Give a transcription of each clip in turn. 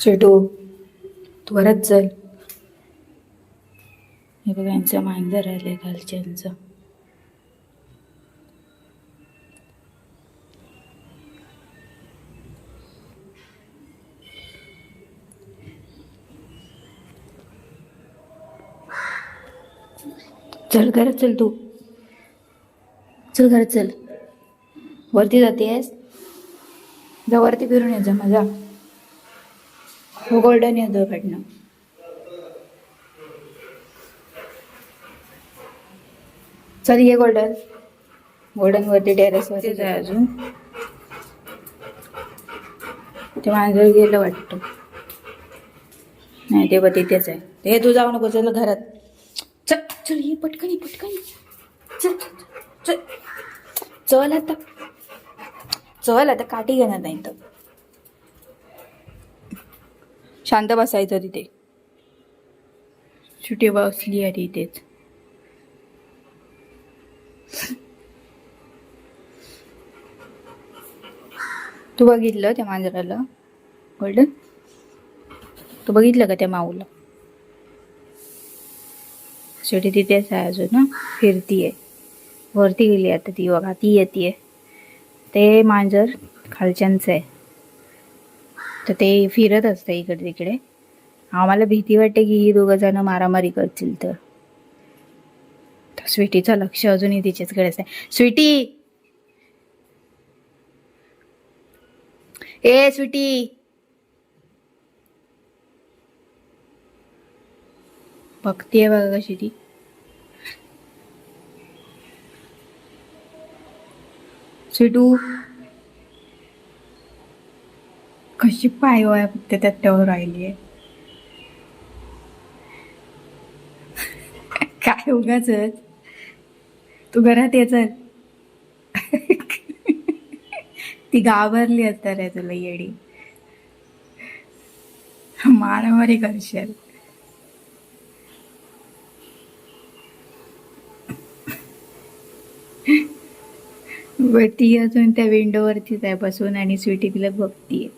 छोटू तू चल. हे बघा यांचं मांजर आले खालच्यांचं चल घरात चल तू. चल घरात चल. वरती जाते आहेस जा वरती फिरून ये जा मजा. हो गोल्डन येतो कडनं चल ये गोल्डन. गोल्डन वरती टेरेस वरती जाय अजून. ते मांजर गेलं वाटतं. नाही ते बघ तिथेच आहे. हे तू जाऊ नको चल घरात. चल चल ये पटकन ये पटकन. चल चल. चल आता. चल आता काठी घेणार नाही तर. शांत बसायचं तिथे. सुटी बसली आहे तिथेच. तू बघितलं त्या मांजराला? गोल्डन तू बघितलं का त्या माऊला? शेवटी तिथेच आहे अजून ना फिरतीये. वरती गेली आता ती बघा ती येते ते मांजर खालच्यांचं आहे. तर ते फिरत असतं इकडे तिकडे. आम्हाला भीती वाटते की ही दोघं जण मारामारी करतील तर. स्वीटीचं लक्ष अजूनही तिच्याचकडेच आहे स्वीटी! ए स्वीटी! बघतीये बघा कशी ती. स्वीटू! कशी पाय वया फक्त त्यात राहिली आहे काय उगाच? तू घरात ये ती घाबरली असता रे तुला येडी. मारामारी करशील. व ती अजून त्या विंडोवरतीच आहे बसून आणि स्वीटी तिला बघतीये.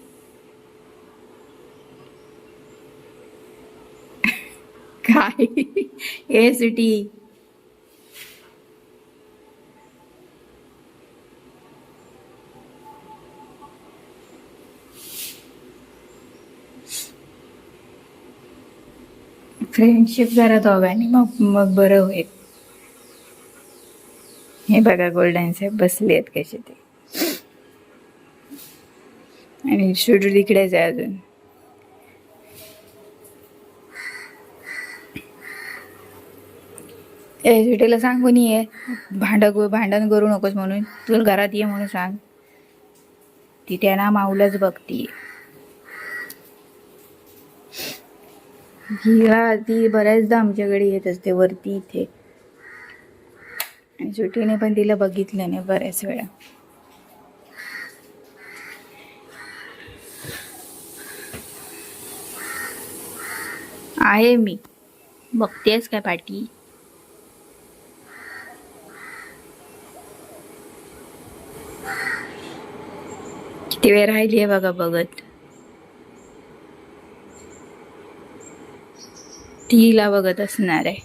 काय ए सिटी फ्रेंडशिप जरा दोघांनी मग मग बरं होईल. हे बघा गोल्डन साहेब बसले आहेत कसे ते. आणि स्टुडिओ तिकडेच आहे अजून. ए सांग कोणी ये भांड भांडण करू नकोस म्हणून. तू घरात ये म्हणून सांग. ती त्यांना माऊलाच बघती. हिला ती बऱ्याचदा आमच्याकडे येत असते वरती इथे. सुटीने पण तिला बघितलं नाही बऱ्याच वेळा. आहे मी. बघतेस काय पाठी किती वेळ राहिली आहे बघा बघत. तिला बघत असणार आहे.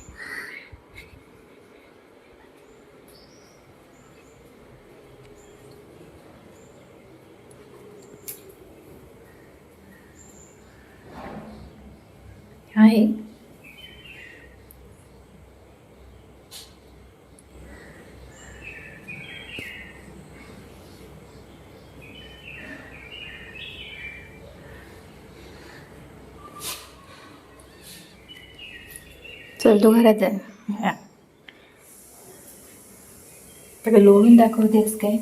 आहे. चल तू घरात जा. हा. लोळून दाखवतेस काय?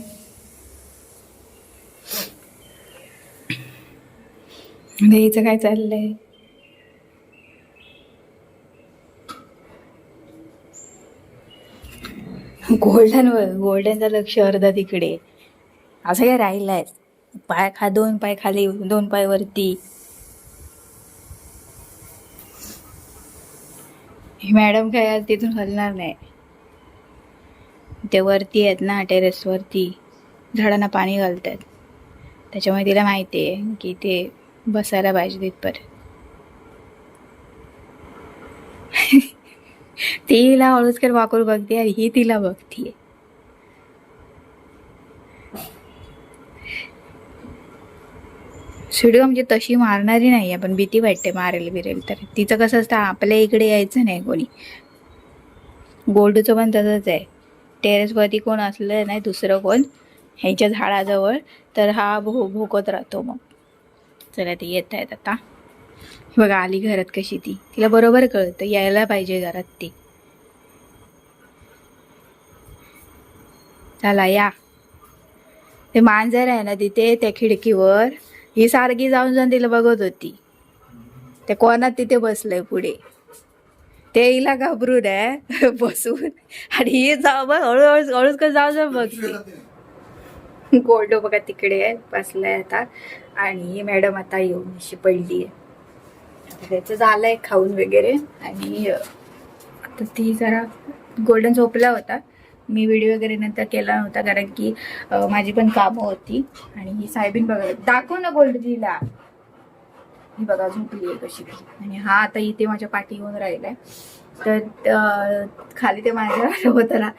द्यायचं काय चाललंय? गोल्डन गोल्डनचं लक्ष अर्धा तिकडे. असं काय राहिलंय? पाय खा दोन पाय खाली दोन पाय वरती. ही मॅडम काय आज तिथून हलणार नाही. ते वरती आहेत ना टेरेसवरती झाडांना पाणी घालतात. त्याच्यामुळे तिला माहिती आहे की ते बसायला पाहिजे तिथपर्यंत. ती हिला हळूचकर वाकून बघते आणि ही तिला बघतीये. शिडू म्हणजे तशी मारणारी नाही आहे पण भीती वाटते मारेल बिरेल तर. तिचं कसं असतं आपल्या इकडे यायचं नाही कोणी. गोल्डचं पण तसंच आहे. टेरेसवरती कोण असलं नाही दुसरं कोण? ह्याच्या झाडाजवळ. तर हा भो भोकत राहतो मग. चला ते येत आहेत आता. बघा आली घरात कशी ती. तिला बरोबर कळतं यायला पाहिजे घरात ती. चला या. ते मांजर आहे ना तिथे त्या खिडकीवर. ही सारखी जाऊन जाऊन तिला बघत होती. ते कोणात तिथे बसलंय पुढे? ते हिला घाबरून आहे बसून. आणि ही जाऊ बघ हळूहळू हळूच का जाऊ जाऊ बघते. गोल्ड बघा तिकडे आहे बसलाय आता. आणि मॅडम आता येऊन अशी पडली आहे त्याचं झालंय खाऊन वगैरे. आणि आता ती जरा गोल्डन झोपला होता. मी व्हिडिओ वगैरे नंतर केला नव्हता कारण की माझी पण कामं होती. आणि ही साहेबीन बघा दाखव ना गोल्ड जीला ही बघा झोपली आहे कशी. आणि हा आता इथे माझ्या पाठी येऊन राहिलाय. तर खाली ते माझ्या होतं ना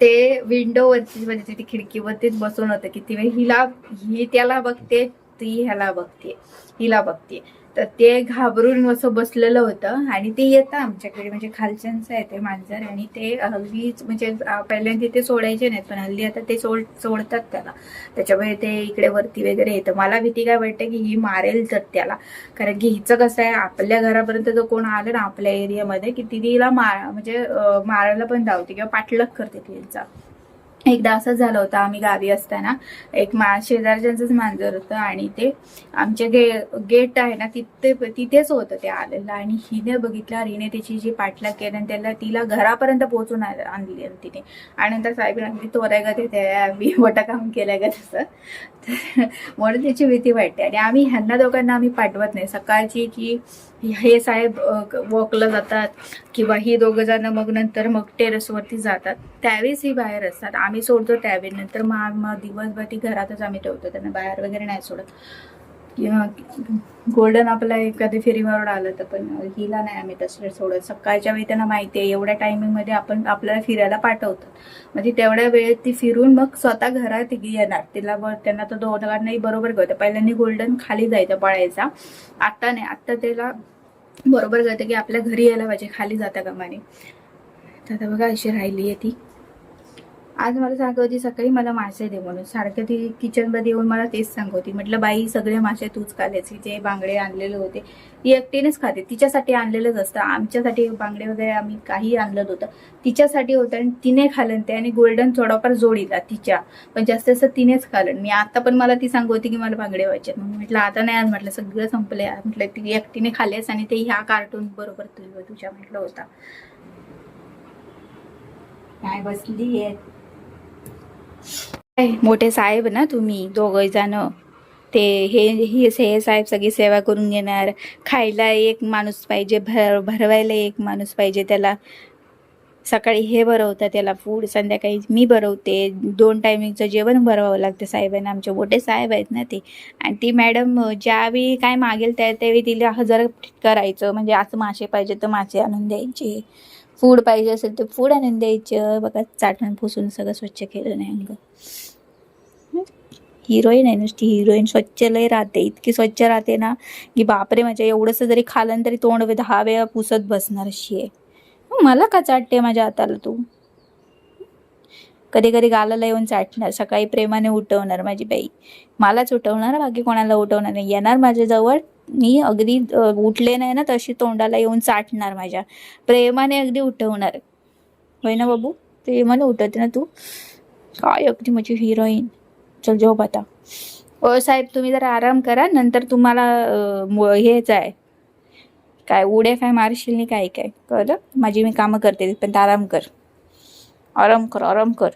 ते विंडोवरती म्हणजे ती खिडकीवरतीच बसून होतं. की ती हिला ही त्याला बघते ती ह्याला बघते हिला बघते. तर ते घाबरून असं बसलेलं होतं आणि ते येतं आमच्याकडे. म्हणजे खालच्यांचं आहे ते मांजर आणि ते हल्लीच म्हणजे पहिल्यांदा ते सोडायचे नाहीत पण हल्ली आता ते सोड सोडतात त्याला. त्याच्यामुळे ते इकडे वरती वगैरे येतं. मला भीती काय वाटते की ही मारेल तर त्याला. कारण की हिचं कसं आहे आपल्या घरापर्यंत जर कोण आलं ना आपल्या एरियामध्ये की ती तिला मार म्हणजे मारायला पण धावते किंवा पाठलाग करते तिचा एकदा असंच झालं होतं आम्ही गावी असताना. एक मा शेजारच्यांचंच मांजर होतं आणि ते आमच्या गे गेट आहे ना तिथे तिथेच होतं ते आलेलं. आणि हिने बघितलं हिने त्याची जी पाठलाग केली आणि त्याला तिला घरापर्यंत पोहोचून आणली आणि तिने. आणि नंतर साहेब आणली तोराय का ते आम्ही मोठं काम केलं का तसं. तर म्हणून त्याची भीती वाटते. आणि आम्ही ह्यांना दोघांना आम्ही पाठवत नाही. सकाळची जी हे साहेब वॉकला जातात किंवा ही दोघं जण मग नंतर मग टेरेसवरती जातात. त्यावेळेस ही बाहेर असतात. आम्ही सोडतो त्यावेळी. नंतर मग मग दिवसभर ती घरातच आम्ही ठेवतो. त्यांना बाहेर वगैरे नाही सोडत. किंवा गोल्डन आपला एखादी फेरीवर आलं तर पण हिला नाही आम्ही तसं सोडत. सकाळच्या वेळी त्यांना माहिती आहे. एवढ्या टायमिंगमध्ये आपण आपल्याला फिरायला पाठवतात. म्हणजे तेवढ्या वेळेत ती फिरून मग स्वतः घरात येणार. तिला ब- त्यांना तर दोघांनाही बरोबर कळतं. पहिल्यांदा गोल्डन खाली जायचं पळायचा. आत्ता नाही. आत्ता त्याला बरोबर जाते की आपल्या घरी यायला पाहिजे खाली जाता कामाने तर आता बघा अशी राहिली आहे ती. आज मला सांगत होती सकाळी मला मासे दे म्हणून. सारखं ती किचनमध्ये येऊन मला तेच सांगत होती. म्हटलं बाई सगळे मासे तूच खाल्याचे जे बांगडे आणलेले होते. ती एकटीनेच खाते. तिच्यासाठी आणलेलंच असतं. आमच्यासाठी बांगडे वगैरे आम्ही काही आणलं होतं तिच्यासाठी होतं आणि तिने खाल्लं ते आणि गोल्डन थोडाफार जोडीला तिच्या. पण जास्त जास्त तिनेच खालन मी आता पण मला ती सांगत होती की मला बांगडे व्हायचे म्हणून. म्हटलं आता नाही आज म्हटलं. सगळं संपलंय म्हटलं ती एकटीने खाल्लेस आणि ते ह्या कार्टून बरोबर तुझ्या तुझ्या म्हटलं होता. काय बसली आहे मोठे साहेब ना तुम्ही दोघं जण. ते हे हे हे साहेब सगळी सेवा करून घेणार. खायला एक माणूस पाहिजे भर भरवायला एक माणूस पाहिजे त्याला. सकाळी हे भरवतं त्याला फूड संध्याकाळी मी भरवते. दोन टायमिंगचं जेवण भरवावं लागतं साहेबांना. आमचे मोठे साहेब आहेत ना ते. आणि ती मॅडम ज्यावेळी काय मागेल त्या त्यावेळी तिला हजर करायचं. म्हणजे असं मासे पाहिजे तर मासे आणून द्यायचे. फूड पाहिजे असेल तर फूड आणून द्यायचं. बघा चाटण पुसून सगळं स्वच्छ केलं नाही अंग. हिरोईन आहे नुसती हिरोईन. स्वच्छ लय राहते. इतकी स्वच्छ राहते ना की बापरे म्हणजे एवढंसं जरी खालं तरी तोंड दहा वेळा पुसत बसणार अशी आहे. मला का चाटते माझ्या हाताला तू? कधी कधी गालाला येऊन चाटणार सकाळी प्रेमाने उठवणार माझी बाई. मलाच उठवणार बाकी कोणाला उठवणार नाही. येणार माझ्याजवळ मी अगदी उठले नाही ना तशी तोंडाला येऊन चाटणार माझ्या. प्रेमाने अगदी उठवणार. होय ना बाबू? प्रेमाने उठवते ना तू? काय अगदी माझी हिरोईन चल झोप आता. ओ साहेब तुम्ही जरा आराम करा नंतर तुम्हाला मु- हेच आहे काय उड्या काय मारशील नाही काय काय? कळलं? माझी मी कामं करते पण आराम कर. आराम कर आराम कर.